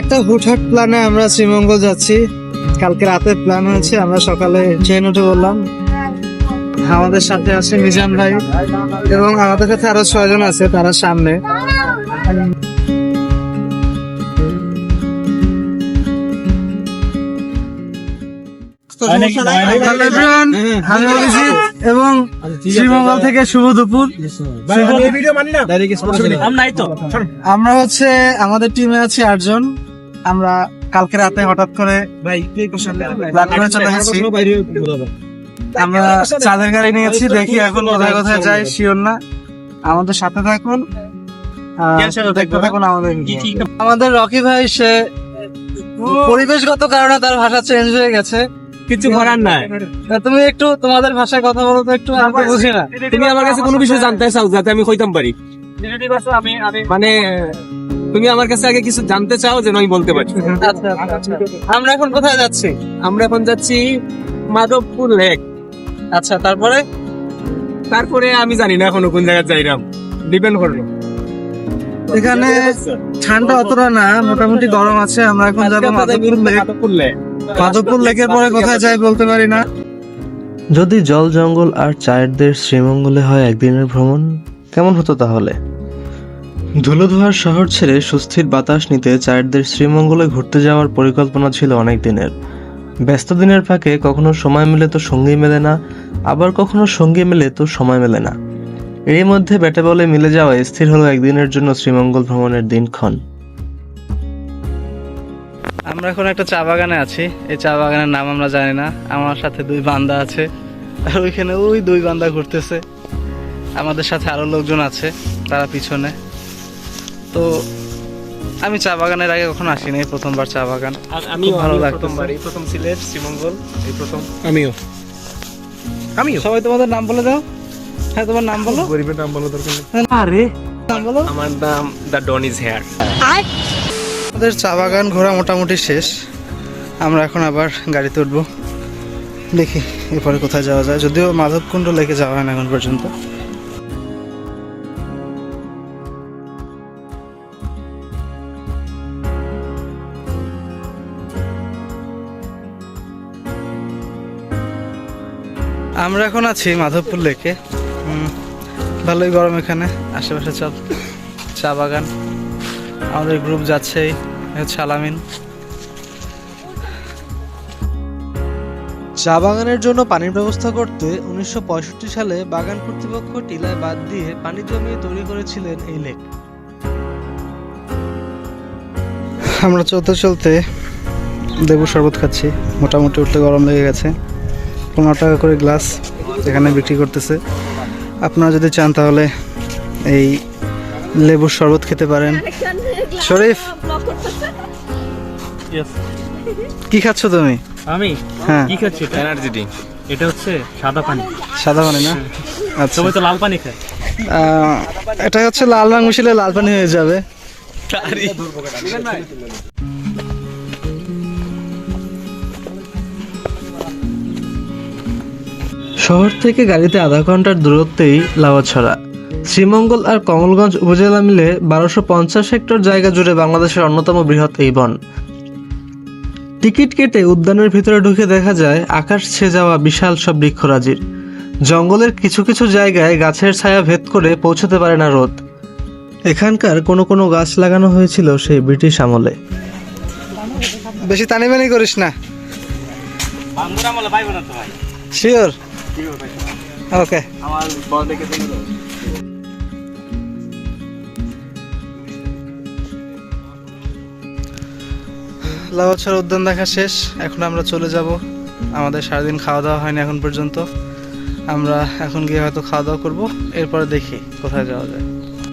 একটা হুটহাট প্ল্যানে আমরা শ্রীমঙ্গল যাচ্ছি। কালকে রাতে প্ল্যান হয়েছে আমরা সকালে ট্রেন উঠে বললাম আমাদের সাথে আছে মিজান ভাই এবং আমাদের সাথে আরও ছয়জন আছে তারা সামনে। এবং শ্রীমঙ্গল থেকে শুভ দুপুর আমরা হচ্ছে আমাদের টিমে আছে আটজন। আমরা কালকে রাতে হঠাৎ করে প্ল্যান করে চলে এসেছি আমরা চাঁদের গাড়ি নিয়েছি দেখি এখন কোথায় কোথায় যাই শিওর না। আমাদের সাথে থাকুন দেখতে থাকুন? আমাদের আমাদের রকি ভাই সে পরিবেশগত কারণে তার ভাষা চেঞ্জ হয়ে গেছে। কিছু করার নাই। তুমি একটু তোমাদের ভাষায় কথা বলো তো একটু আমি বুঝি না। তুমি আমার কাছে কোনো বিষয় জানতে চাও যাতে আমি কইতাম পারি। মানে তুমি আমার কাছে আগে কিছু জানতে চাও যেন আমি বলতে পারি? আচ্ছা। আমরা এখন কোথায় যাচ্ছি? আমরা এখন যাচ্ছি মাধবপুর লেক। আচ্ছা তারপরে? তারপরে আমি জানি না এখনও কোন জায়গায় যাইলাম। ডিপেন্ড করল। এখানে ঠান্ডা অতটা না মোটামুটি গরম আছে। আমরা এখন যাব মাধবপুর লেক। মাধবপুর লেক। মাধবপুর লেকের পরে কোথায় যাই বলতে পারি না। যদি জল জঙ্গল আর চায়ের দেশ শ্রীমঙ্গলে হয় একদিনের ভ্রমণ কেমন হতো তাহলে? ধুলোধোয়ার শহর ছেড়ে সুস্থির বাতাস নিতে চায়ের দেশ শ্রীমঙ্গলে ঘুরতে যাওয়ার পরিকল্পনা ছিল অনেক দিনের ব্যস্ত দিনের ফাঁকে কখনো সময় মেলে তো সঙ্গী মেলে না, আবার কখনো সঙ্গী মেলে তো সময় মেলে না। এরই মধ্যে ব্যাটে বলে মিলে যাওয়া স্থির হলো একদিনের জন্য শ্রীমঙ্গল ভ্রমণের দিনক্ষণ। আমরা এখন একটা চা বাগানে আছি। এই চা বাগানের নাম আমরা জানি না। আমার সাথে দুই বান্দা আছে। আর ওইখানে ওই দুই বান্দা ঘুরতেছে। আমাদের সাথে আরও লোকজন আছে, তারা পিছনে। তো আমি চা বাগানের আগে কখনো আসিনি এই প্রথমবার চা বাগান। আমি ভালো। প্রথমবার এই প্রথম সিলেট শ্রীমঙ্গল এই প্রথম। আমিও। আমিও। সবাই তোমাদের নাম বলে দাও। হ্যাঁ তোমার নাম বলো। গরিবের নাম বলো দরকার নেই। আরে। নাম বলো। আমার নাম দ্য ডন ইজ হেয়ার। আমাদের চা বাগান ঘোরা মোটামুটি শেষ। আমরা এখন আবার গাড়িতে উঠবো। দেখি এরপরে কোথায় যাওয়া যায়। যদিও মাধবকুণ্ড লেকে যাওয়া হয় না এখন পর্যন্ত। আমরা এখন আছি মাধবপুর লেকে। ভালোই গরম এখানে। আশেপাশে চল চা বাগান। আমাদের গ্রুপ যাচ্ছেই হচ্ছে আলামিন। চা বাগানের জন্য পানির ব্যবস্থা করতে উনিশশো পঁয়ষট্টি সালে বাগান কর্তৃপক্ষ টিলায় বাদ দিয়ে পানি জমিয়ে তৈরি করেছিলেন এই লেক। আমরা চলতে চলতে লেবু শরবত খাচ্ছি। মোটামুটি উঠতে গরম লেগে গেছে। পনেরো টাকা করে গ্লাস এখানে বিক্রি করতেছে। আপনারা যদি চান তাহলে এই লেবুর শরবত খেতে পারেন। শরীফ! কি খাচ্ছ তুমি? আমি? হ্যাঁ। কি খাচ্ছি এনার্জি ড্রিঙ্ক এটা হচ্ছে সাদা পানি। সাদা পানি না? আচ্ছা। সবাই তো লাল পানি খায়। এটা হচ্ছে লাল রং মিশিলে লাল পানি হয়ে যাবে। শহর থেকে গাড়িতে আধা ঘণ্টার দূরত্বেই লাওয়াছড়া। শ্রীমঙ্গল আর কমলগঞ্জ উপজেলা মিলে বারোশো পঞ্চাশ হেক্টর জায়গা জুড়ে বাংলাদেশের অন্যতম বৃহৎ এই বন। টিকিট কেটে উদ্যানের ভিতরে ঢুকে দেখা যায় আকাশ ছেয়ে যাওয়া বিশাল সব বৃক্ষরাজির। জঙ্গলের কিছু কিছু জায়গায় গাছের ছায়া ভেদ করে পৌঁছতে পারে না রোদ। এখানকার কোনো কোনো গাছ লাগানো হয়েছিল সেই ব্রিটিশ আমলে। বেশি টানিবানি করিস না। বাঙ্গুরা আমলে পাইবো না তো ভাই। শিওর ওকে আমার বল দেখে তুমি লাউছড়া উদ্যান দেখা শেষ। এখন আমরা চলে যাব। আমাদের সারাদিন খাওয়া দাওয়া হয়নি এখন পর্যন্ত। আমরা এখন গিয়ে হয়তো খাওয়া দাওয়া করব। এরপরে দেখি কোথায় যাওয়া যায়।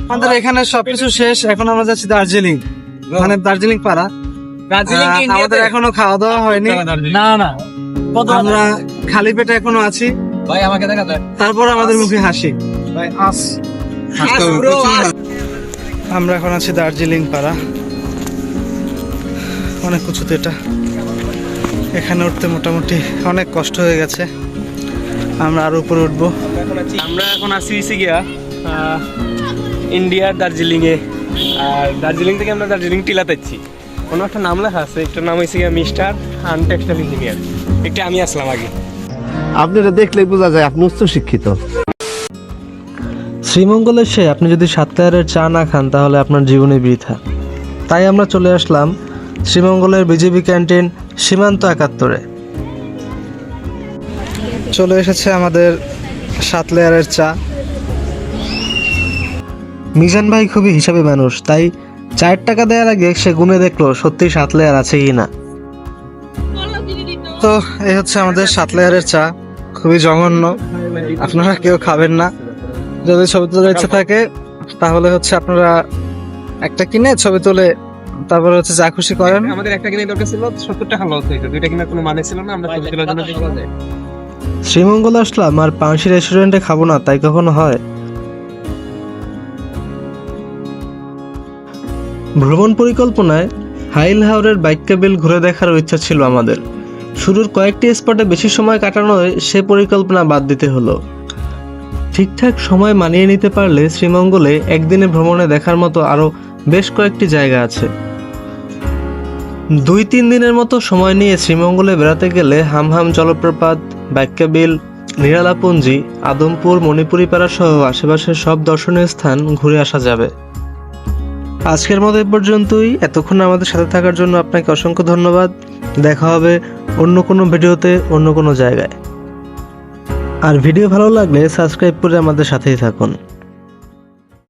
আমাদের এখানে সবকিছু শেষ। এখন আমরা যাচ্ছি দার্জিলিং। মানে দার্জিলিং পাড়া? আমাদের এখনও খাওয়া দাওয়া হয়নি। না না। আমরা খালি পেটে এখনও আছি। ভাই আমাকে দেখা যায়। তারপর আমাদের মুখে হাসি। আস। আমরা এখন আছি দার্জিলিং পাড়া। অনেক উঁচুতে এটা। এখানে উঠতে মোটামুটি অনেক কষ্ট হয়ে গেছে। আমরা আরও উপরে উঠবো। আমরা এখন আসি হইছে গিয়া আহ, ইন্ডিয়ার দার্জিলিং এ আর দার্জিলিং থেকে আমরা দার্জিলিং টিলা যাচ্ছি কোনো একটা নাম লেখা আছে একটার নাম হয়েছে গিয়ে মিস্টার আনটেক্সটাইল ইঞ্জিনিয়ার। একটা আমি আসলাম আগে। আপনারা দেখলেই বোঝা যায় আপনি উচ্চ শিক্ষিত শ্রীমঙ্গলের সে, আপনি যদি সাতটায়ারের চা না খান, তাহলে আপনার জীবনে বৃথা। তাই আমরা চলে আসলাম শ্রীমঙ্গলের বিজেপি ক্যান্টিন সীমান্ত একাত্তরে। চলে এসেছে আমাদের সাত লেয়ারের চা। মিজান ভাই খুবই হিসাবে মানুষ, তাই চার টাকা দেওয়ার আগে সে গুনে দেখল সত্যি সাত লেয়ার আছে কি না। তো এই হচ্ছে আমাদের সাত লেয়ারের চা খুবই জঘন্য। আপনারা কেউ খাবেন না। যদি ছবি তোলার ইচ্ছে থাকে তাহলে হচ্ছে আপনারা একটা কিনে ছবি তুলে তারপরে হচ্ছে যা খুশি করেন। আমাদের একটা কিনে দরকার ছিল সত্তর টাকা লস হয়েছে। দুইটা কোনো মানে ছিল না আমরা ছবি তোলার জন্য। শ্রীমঙ্গল আসলাম আর পাঁচশি রেস্টুরেন্টে খাব না তাই কখনো হয়? ভ্রমণ পরিকল্পনায় হাইল হাওরের বাইক কেবিল ঘুরে দেখার ইচ্ছা ছিল আমাদের। শুরুর কয়েকটি স্পটে বেশি সময় কাটানোয় সে পরিকল্পনা বাদ দিতে হলো। ঠিকঠাক সময় মানিয়ে নিতে পারলে শ্রীমঙ্গলে একদিনে ভ্রমণে দেখার মতো আরও বেশ কয়েকটি জায়গা আছে। দুই তিন দিনের মতো সময় নিয়ে শ্রীমঙ্গলে বেড়াতে গেলে হামহাম জলপ্রপাত বাক্যাবিল নিরালাপুঞ্জি, আদমপুর, মণিপুরি পাড়া সহ আশেপাশের সব দর্শনীয় স্থান ঘুরে আসা যাবে। আজকের মতো এ পর্যন্তই। এতক্ষণ আমাদের সাথে থাকার জন্য আপনাকে অসংখ্য ধন্যবাদ। দেখা হবে অন্য কোনো ভিডিওতে, অন্য কোনো জায়গায়। আর ভিডিও ভালো লাগলে সাবস্ক্রাইব করে আমাদের সাথেই থাকুন।